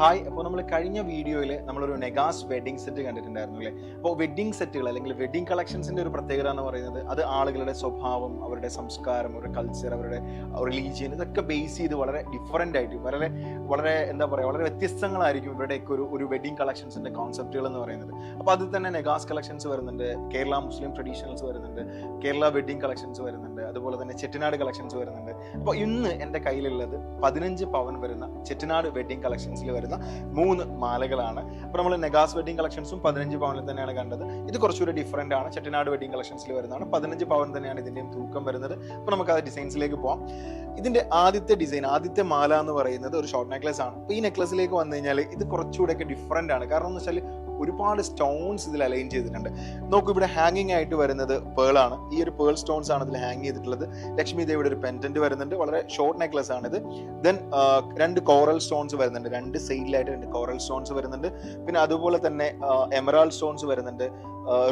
Hi അപ്പോൾ നമ്മൾ കഴിഞ്ഞ വീഡിയോയിൽ നമ്മളൊരു നെഗാസ് വെഡിങ് സെറ്റ് കണ്ടിട്ടുണ്ടായിരുന്നു അല്ലേ? അപ്പോൾ വെഡിങ് സെറ്റുകൾ അല്ലെങ്കിൽ വെഡിങ് കളക്ഷൻസിന്റെ ഒരു പ്രത്യേകത എന്ന് പറയുന്നത് അത് ആളുകളുടെ സ്വഭാവം അവരുടെ സംസ്കാരം അവരുടെ കൾച്ചർ അവരുടെ റിലീജിയൻ ഇതൊക്കെ ബേസ് ചെയ്ത് വളരെ ഡിഫറെന്റ് ആയിട്ട് വളരെ വളരെ എന്താ പറയുക വളരെ വ്യത്യസ്തങ്ങളായിരിക്കും ഇവരുടെയൊക്കെ ഒരു ഒരു വെഡിങ് കളക്ഷൻസിന്റെ കോൺസെപ്റ്റുകൾ എന്ന് പറയുന്നത്. അപ്പോൾ അതിൽ തന്നെ നെഗാസ് കളക്ഷൻസ് വരുന്നുണ്ട് കേരള മുസ്ലിം ട്രഡീഷണൽസ് വരുന്നുണ്ട് കേരള വെഡിങ് കളക്ഷൻസ് വരുന്നുണ്ട് അതുപോലെ തന്നെ ചെട്ടിനാട് കളക്ഷൻസ് വരുന്നുണ്ട്. അപ്പോൾ ഇന്ന് എന്റെ കയ്യിലുള്ളത് പതിനഞ്ച് പവൻ വരുന്ന ചെട്ടിനാട് വെഡിങ് കളക്ഷൻസിൽ വരുന്ന മൂന്ന് മാലകളാണ്. അപ്പോൾ നമ്മൾ നെഗാസ് വെഡിങ് കളക്ഷൻസും പതിനഞ്ച് പവനിൽ തന്നെയാണ് കണ്ടത്. ഇത് കുറച്ചുകൂടി ഡിഫറെന്റ് ആണ്. ചെട്ടിനാട് വെഡിങ് കളക്ഷൻസിൽ വരുന്നതാണ്. പതിനഞ്ച് പവൻ തന്നെയാണ് ഇതിന്റെയും തൂക്കം വരുന്നത്. അപ്പോൾ നമുക്ക് ആ ഡിസൈൻസിലേക്ക് പോകാം ഇതിന്റെ ആദ്യത്തെ ഡിസൈൻ ആദ്യത്തെ മാല എന്ന് പറയുന്നത് ഒരു ഷോർട്ട് നെക്ലസ് ആണ്. അപ്പോൾ ഈ നെക്ലസിലേക്ക് വന്നു കഴിഞ്ഞാൽ ഇത് കുറച്ചുകൂടെ ഒക്കെ ഡിഫറെന്റ് ആണ്. കാരണം എന്ന് വെച്ചാൽ ഒരുപാട് സ്റ്റോൺസ് ഇതിൽ അലൈൻ ചെയ്തിട്ടുണ്ട്. നോക്കൂ ഇവിടെ ഹാങ്ങിങ് ആയിട്ട് വരുന്നത് പേൾ ആണ്. ഈ ഒരു പേൾ സ്റ്റോൺസ് ആണ് ഇതിൽ ഹാങ് ചെയ്തിട്ടുള്ളത്. ലക്ഷ്മി ദേവിയുടെ ഒരു പെൻഡന്റ് വരുന്നുണ്ട്. വളരെ ഷോർട്ട് നെക്ലസ് ആണിത് ദെൻ രണ്ട് കോറൽ സ്റ്റോൺസ് വരുന്നുണ്ട്. രണ്ട് സൈഡിലായിട്ട് രണ്ട് കോറൽ സ്റ്റോൺസ് വരുന്നുണ്ട്. പിന്നെ അതുപോലെ തന്നെ എമറാൾ സ്റ്റോൺസ് വരുന്നുണ്ട്.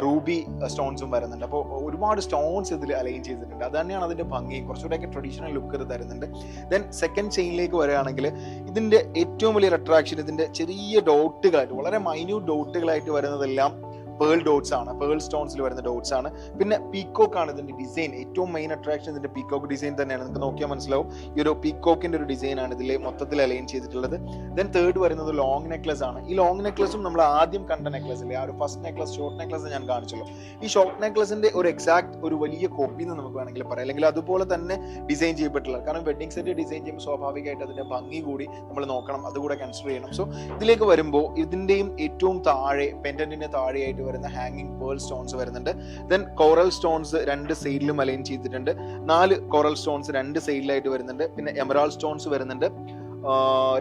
റൂബി സ്റ്റോൺസും വരുന്നുണ്ട്. അപ്പോൾ ഒരുപാട് സ്റ്റോൺസ് ഇതിൽ അലൈൻ ചെയ്തിട്ടുണ്ട്. അത് തന്നെയാണ് അതിന്റെ ഭംഗി. കുറച്ചുകൂടെയൊക്കെ ട്രഡീഷണൽ ലുക്ക് ഇത് തരുന്നുണ്ട്. ദെൻ സെക്കൻഡ് ചെയിനിലേക്ക് വരികയാണെങ്കിൽ ഇതിന്റെ ഏറ്റവും വലിയൊരു അട്രാക്ഷൻ ഇതിന്റെ ചെറിയ ഡോട്ടുകളായിട്ട് വളരെ മൈന്യൂട്ട് ഡോട്ടുകളായിട്ട് വരുന്നതെല്ലാം പേൾ ഡോട്ട്സ് ആണ് പേൾ സ്റ്റോൺസിൽ വരുന്ന ഡോട്ട്സ് ആണ്. പിന്നെ പീക്കോക്ക് ആണ് ഇതിന്റെ ഡിസൈൻ ഏറ്റവും മെയിൻ അട്രാക്ഷൻ ഇതിന്റെ പീക്കോക്ക് ഡിസൈൻ തന്നെയാണ്. നിങ്ങൾക്ക് നോക്കിയാൽ മനസ്സിലാവും. ഈ ഒരു പീക്കോക്കിന്റെ ഒരു ഡിസൈൻ ആണ് ഇതിൽ മൊത്തത്തിൽ അലൈൻ ചെയ്തിട്ടുള്ളത്. ദെൻ തേർഡ് വരുന്നത് ലോങ് നെക്ലസ് ആണ്. ഈ ലോങ് നെക്ലസും നമ്മൾ ആദ്യം കണ്ട നെക്ലസ് അല്ലേ? ആ ഒരു ഫസ്റ്റ് നെക്ലസ് ഷോർട്ട് നെക്ലസ് ഞാൻ കാണിച്ചല്ലോ ഈ ഷോർട്ട് നെക്ലസിന്റെ ഒരു എക്സാക്ട് ഒരു വലിയ കോപ്പി എന്ന് നമുക്ക് വേണമെങ്കിൽ പറയാം. അല്ലെങ്കിൽ അതുപോലെ തന്നെ ഡിസൈൻ ചെയ്യപ്പെട്ടുള്ള കാരണം വെഡിങ് സെറ്റ് ഡിസൈൻ ചെയ്യുമ്പോൾ സ്വാഭാവികമായിട്ട് അതിന്റെ ഭംഗി കൂടി നമ്മൾ നോക്കണം. അതുകൂടെ കൺസിഡർ ചെയ്യണം. സോ ഇതിലേക്ക് വരുമ്പോൾ ഇതിന്റെയും ഏറ്റവും താഴെ പെൻഡന്റിന്റെ താഴെയായിട്ട് വരുന്ന ഹാങ്ങിങ് പേൾ സ്റ്റോൺസ് വരുന്നുണ്ട്. ദെൻ കോറൽ സ്റ്റോൺസ് രണ്ട് സൈഡിലും അലൈൻ ചെയ്തിട്ടുണ്ട്. നാല് കോറൽ സ്റ്റോൺസ് രണ്ട് സൈഡിലായിട്ട് വരുന്നുണ്ട്. പിന്നെ എമറാൾ സ്റ്റോൺസ് വരുന്നുണ്ട്.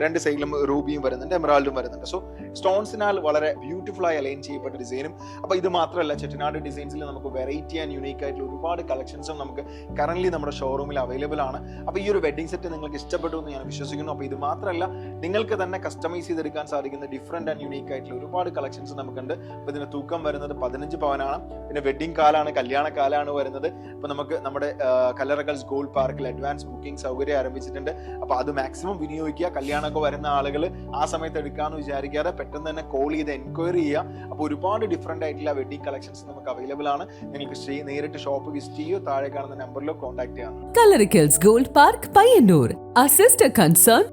രണ്ട് സൈഡിലും റൂബിയും വരുന്നുണ്ട് എമറാൾഡും വരുന്നുണ്ട്. സോ സ്റ്റോൺസിനാൽ വളരെ ബ്യൂട്ടിഫുൾ ആയി അലൈൻ ചെയ്യപ്പെട്ട ഡിസൈനും അപ്പൊ ഇത് മാത്രമല്ല ചെട്ടിനാട് ഡിസൈൻസിൽ നമുക്ക് വെറൈറ്റി ആൻഡ് യുണീക്ക് ആയിട്ടുള്ള ഒരുപാട് കളക്ഷൻസും നമുക്ക് കറന്റ് നമ്മുടെ ഷോറൂമിൽ അവൈലബിൾ ആണ്. അപ്പൊ ഈ ഒരു വെഡിങ് സെറ്റ് നിങ്ങൾക്ക് ഇഷ്ടപ്പെട്ടു എന്ന് ഞാൻ വിശ്വസിക്കുന്നു. അപ്പൊ ഇത് മാത്രമല്ല നിങ്ങൾക്ക് തന്നെ കസ്റ്റമൈസ് ചെയ്തെടുക്കാൻ സാധിക്കുന്ന ഡിഫറെന്റ് ആൻഡ് യുണീക്ക് ആയിട്ടുള്ള ഒരുപാട് കളക്ഷൻസ് നമുക്കുണ്ട്. അപ്പൊ ഇതിന് തൂക്കം വരുന്നത് പതിനഞ്ച് പവനാണ്. പിന്നെ വെഡിങ് കാലാണ് കല്യാണ കാലാണ് വരുന്നത്. അപ്പൊ നമുക്ക് നമ്മുടെ കല്ലറകൾസ് ഗോൾഡ് പാർക്കിൽ അഡ്വാൻസ് ബുക്കിംഗ് സൗകര്യം ആരംഭിച്ചിട്ടുണ്ട്. അപ്പൊ അത് മാക്സിമം വിനിയോഗിക്കുക ചോദിക്കുക കല്യാണമൊക്കെ വരുന്ന ആളുകൾ ആ സമയത്ത് എടുക്കാന്ന് വിചാരിക്കാതെ പെട്ടെന്ന് തന്നെ കോൾ ചെയ്ത് എൻക്വയറി ചെയ്യുക. അപ്പോൾ ഒരുപാട് ഡിഫറെന്റ് ആയിട്ടുള്ള വെഡിങ് കളക്ഷൻസ് നമുക്ക് അവൈലബിൾ ആണ്. നിങ്ങൾക്ക് നേരിട്ട് ഷോപ്പ് വിസിറ്റ് ചെയ്യുക താഴെ കാണുന്ന നമ്പറിലോ കോൺടാക്ട് ചെയ്യാം. Kalarickals gold park Payyanur. Assist concern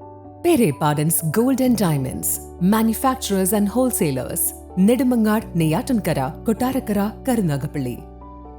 പെരെ പാഡൻസ് gold diamonds manufacturers and wholesalers Nedumangad Neyyattinkara Kottarakkara Karunagappally